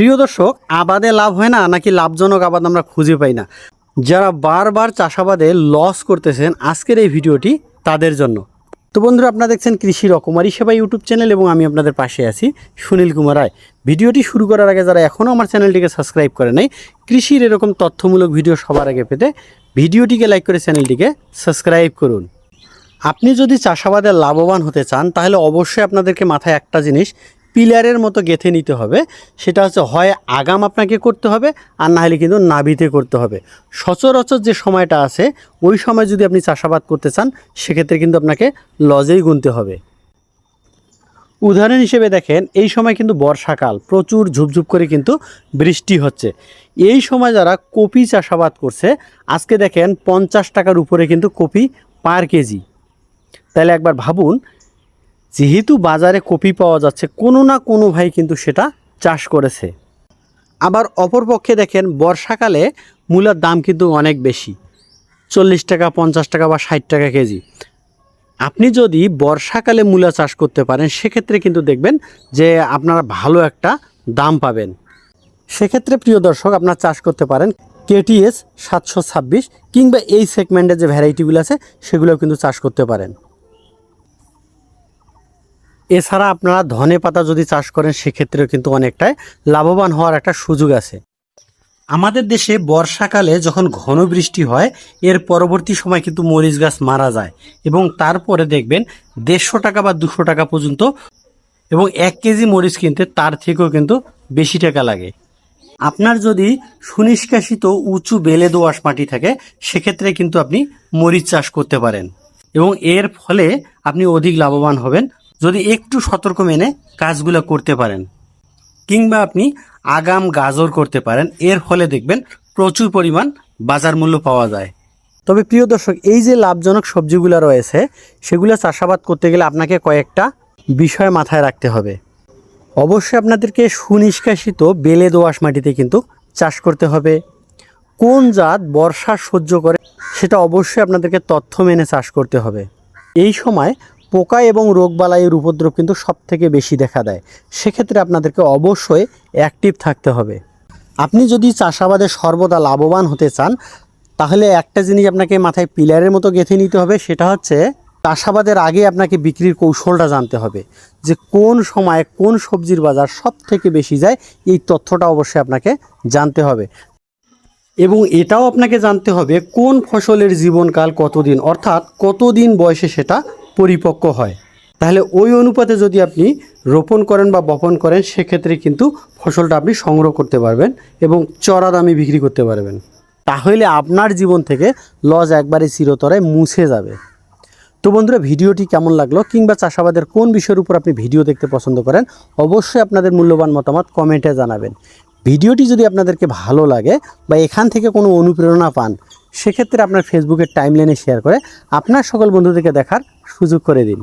প্রিয় দর্শক, আবাদে লাভ হয় না নাকি লাভজনক আবাদ আমরা খুঁজে পাই না? যারা বারবার চাষাবাদে লস করতেছেন, আজকের এই ভিডিওটি তাদের জন্য। তো বন্ধুরা, আপনারা দেখছেন কৃষি রকমারি সেবা ইউটিউব চ্যানেল এবং আমি আপনাদের পাশে আছি সুনীল কুমার রায়। ভিডিওটি শুরু করার আগে যারা এখনও আমার চ্যানেলটিকে সাবস্ক্রাইব করে নাই, কৃষির এরকম তথ্যমূলক ভিডিও সবার আগে পেতে ভিডিওটিকে লাইক করে চ্যানেলটিকে সাবস্ক্রাইব করুন। আপনি যদি চাষাবাদে লাভবান হতে চান, তাহলে অবশ্যই আপনাদেরকে মাথায় একটা জিনিস পিলারের মতো গেঁথে নিতে হবে। সেটা হচ্ছে হয় আগাম আপনাকে করতে হবে, আর না হলে কিন্তু নাভিতে করতে হবে। সচরাচর যে সময়টা আছে, ওই সময় যদি আপনি চাষাবাদ করতে চান, সেক্ষেত্রে কিন্তু আপনাকে লজেই গুনতে হবে। উদাহরণ হিসেবে দেখেন, এই সময় কিন্তু বর্ষাকাল, প্রচুর ঝুপঝুপ করে কিন্তু বৃষ্টি হচ্ছে। এই সময় যারা কপি চাষাবাদ করছে, আজকে দেখেন পঞ্চাশ টাকার উপরে কিন্তু কপি পার কেজি। তাহলে একবার ভাবুন যেহেতু বাজারে কপি পাওয়া যাচ্ছে, কোনো না কোনো ভাই কিন্তু সেটা চাষ করেছে। আবার অপরপক্ষে দেখেন, বর্ষাকালে মূলার দাম কিন্তু অনেক বেশি। চল্লিশ টাকা, পঞ্চাশ টাকা বা ষাট টাকা কেজি। আপনি যদি বর্ষাকালে মূলা চাষ করতে পারেন, সেক্ষেত্রে কিন্তু দেখবেন যে আপনারা ভালো একটা দাম পাবেন। সেক্ষেত্রে প্রিয় দর্শক, আপনার চাষ করতে পারেন কেটিএস সাতশো ছাব্বিশ কিংবা এই সেগমেন্টের যে ভ্যারাইটিগুলো আছে সেগুলো কিন্তু চাষ করতে পারেন। এছাড়া আপনারা ধনে পাতা যদি চাষ করেন, সেক্ষেত্রেও কিন্তু অনেকটাই লাভবান হওয়ার একটা সুযোগ আছে। আমাদের দেশে বর্ষাকালে যখন ঘন বৃষ্টি হয়, এর পরবর্তী সময় কিন্তু মরিচ গাছ মারা যায় এবং তারপরে দেখবেন দেড়শো টাকা বা দুশো টাকা পর্যন্ত এবং এক কেজি মরিচ কিনতে তার থেকেও কিন্তু বেশি টাকা লাগে। আপনার যদি সুনিষ্কাশিত উঁচু বেলে দোআঁশ মাটি থাকে, সেক্ষেত্রে কিন্তু আপনি মরিচ চাষ করতে পারেন এবং এর ফলে আপনি অধিক লাভবান হবেন। যদি একটু সতর্ক মেনে কাজগুলো করতে পারেন। কিংবা আপনি আগাম গাজর করতে পারেন। এর ফলে দেখবেন প্রচুর পরিমাণ বাজার মূল্য পাওয়া যায়। তবে প্রিয় দর্শক, এই যে লাভজনক সবজিগুলো রয়েছে, সেগুলো চাষাবাদ করতে গেলে আপনাকে কয়েকটা বিষয় মাথায় রাখতে হবে। অবশ্যই আপনাদেরকে সুনিষ্কাশিত বেলে দোআঁশ মাটিতে কিন্তু চাষ করতে হবে। কোন জাত বর্ষা সহ্য করে, সেটা অবশ্যই আপনাদেরকে তথ্য মেনে চাষ করতে হবে। এই সময় পোকা এবং রোগবালাইয়ের উপদ্রব কিন্তু সব থেকে বেশি দেখা দেয়। সেক্ষেত্রে আপনাদেরকে অবশ্যই অ্যাক্টিভ থাকতে হবে। আপনি যদি চাষাবাদে সর্বদা লাভবান হতে চান, তাহলে একটা জিনিস আপনাকে মাথায় পিলারের মতো গেঁথে নিতে হবে, সেটা হচ্ছে চাষাবাদের আগে আপনাকে বিক্রির কৌশলটা জানতে হবে যে কোন সময় কোন সবজির বাজার সব থেকে বেশি যায়, এই তথ্যটা অবশ্যই আপনাকে জানতে হবে। এবং এটাও আপনাকে জানতে হবে কোন ফসলের জীবনকাল কতদিন, অর্থাৎ কতদিন বয়সে সেটা পরিপক্ক হয়। তাহলে ওই অনুপাতে যদি আপনি রোপণ করেন বা বপন করেন, সেক্ষেত্রে কিন্তু ফসলটা আপনি সংগ্রহ করতে পারবেন এবং চড়া দামে বিক্রি করতে পারবেন। তাহলে আপনার জীবন থেকে লজ একবারে চিরতরায় মুছে যাবে। তো বন্ধুরা, ভিডিওটি কেমন লাগল কিংবা চাষাবাদের কোন বিষয়ের উপর আপনি ভিডিও দেখতে পছন্দ করেন, অবশ্যই আপনাদের মূল্যবান মতামত কমেন্টে জানাবেন। ভিডিওটি যদি আপনাদেরকে ভালো লাগে বা এখান থেকে কোনো অনুপ্রেরণা পান, সেক্ষেত্রে আপনার ফেসবুকের টাইমলাইনে শেয়ার করে আপনার সকল বন্ধুদেরকে দেখার সুযোগ করে দিন।